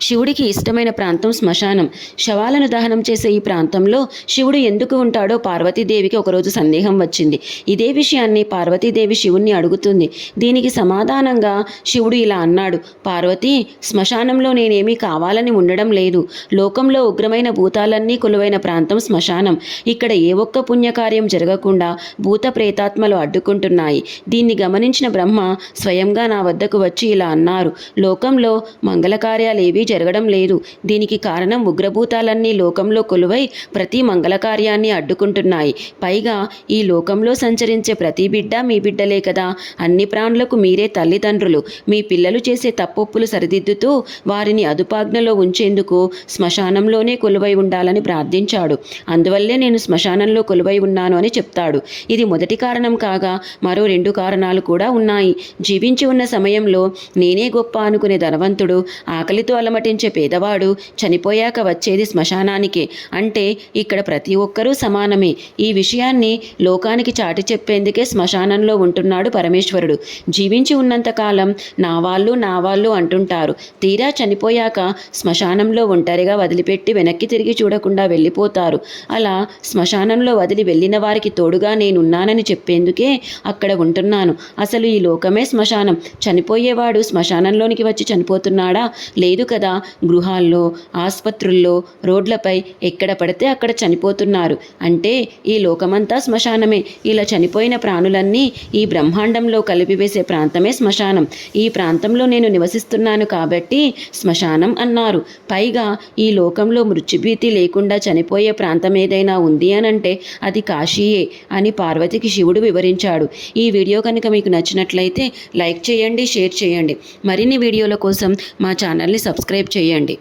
శివుడికి ఇష్టమైన ప్రాంతం శ్మశానం. శవాలను దహనం చేసే ఈ ప్రాంతంలో శివుడు ఎందుకు ఉంటాడో పార్వతీదేవికి ఒకరోజు సందేహం వచ్చింది. ఇదే విషయాన్ని పార్వతీదేవి శివుణ్ణి అడుగుతుంది. దీనికి సమాధానంగా శివుడు ఇలా అన్నాడు. పార్వతి శ్మశానంలో నేనేమీ కావాలని ఉండడం లేదు. లోకంలో ఉగ్రమైన భూతాలన్నీ కొలువైన ప్రాంతం శ్మశానం. ఇక్కడ ఏ ఒక్క పుణ్యకార్యం జరగకుండా భూత ప్రేతాత్మలు అడ్డుకుంటున్నాయి. దీన్ని గమనించిన బ్రహ్మ స్వయంగా నా వద్దకు వచ్చి ఇలా అన్నారు. లోకంలో మంగళకార్యాలు ఏమీ జరగడం లేదు. దీనికి కారణం ఉగ్రభూతాలన్నీ లోకంలో కొలువై ప్రతి మంగళకార్యాన్ని అడ్డుకుంటున్నాయి. పైగా ఈ లోకంలో సంచరించే ప్రతి బిడ్డ మీ బిడ్డలే కదా. అన్ని ప్రాణులకు మీరే తల్లిదండ్రులు. మీ పిల్లలు చేసే తప్పొప్పులు సరిదిద్దుతూ వారిని అదుపాజ్ఞలో ఉంచేందుకు శ్మశానంలోనే కొలువై ఉండాలని ప్రార్థించాడు. అందువల్లే నేను శ్మశానంలో కొలువై ఉన్నాను అని చెప్తాడు. ఇది మొదటి కారణం కాగా మరో రెండు కారణాలు కూడా ఉన్నాయి. జీవించి ఉన్న సమయంలో నేనే గొప్ప అనుకునే ధనవంతుడు. ఆకలితో అలమటించే పేదవాడు చనిపోయాక వచ్చేది శ్మశానానికి. అంటే ఇక్కడ ప్రతి ఒక్కరూ సమానమే. ఈ విషయాన్ని లోకానికి చాటి చెప్పేందుకే శ్మశానంలో ఉంటున్నాడు పరమేశ్వరుడు. జీవించి ఉన్నంతకాలం నా వాళ్ళు నా వాళ్ళు అంటుంటారు. తీరా చనిపోయాక శ్మశానంలో ఒంటరిగా వదిలిపెట్టి వెనక్కి తిరిగి చూడకుండా వెళ్ళిపోతారు. అలా శ్మశానంలో వదిలి వెళ్ళిన వారికి తోడుగా నేనున్నానని చెప్పేందుకే అక్కడ ఉంటున్నాను. అసలు ఈ లోకమే శ్మశానం. చనిపోయేవాడు శ్మశానంలోనికి వచ్చి చనిపోతున్నాడా? లేదు కదా. గృహాల్లో ఆసుపత్రుల్లో రోడ్లపై ఎక్కడ పడితే అక్కడ చనిపోతున్నారు. అంటే ఈ లోకమంతా శ్మశానమే. ఇలా చనిపోయిన ప్రాణులన్నీ ఈ బ్రహ్మాండంలో కలిపివేసే ప్రాంతమే శ్మశానం. ఈ ప్రాంతంలో నేను నివసిస్తున్నాను కాబట్టి శ్మశానం అన్నారు. పైగా ఈ లోకంలో మృత్యుభీతి లేకుండా చనిపోయే ప్రాంతం ఏదైనా ఉంది అనంటే అది కాశీయే అని పార్వతికి శివుడు వివరించాడు. ఈ వీడియో కనుక మీకు నచ్చినట్లయితే లైక్ చేయండి షేర్ చేయండి. మరిన్ని వీడియోల కోసం మా ఛానల్ని సబ్స్క్రైబ్ చేయండి.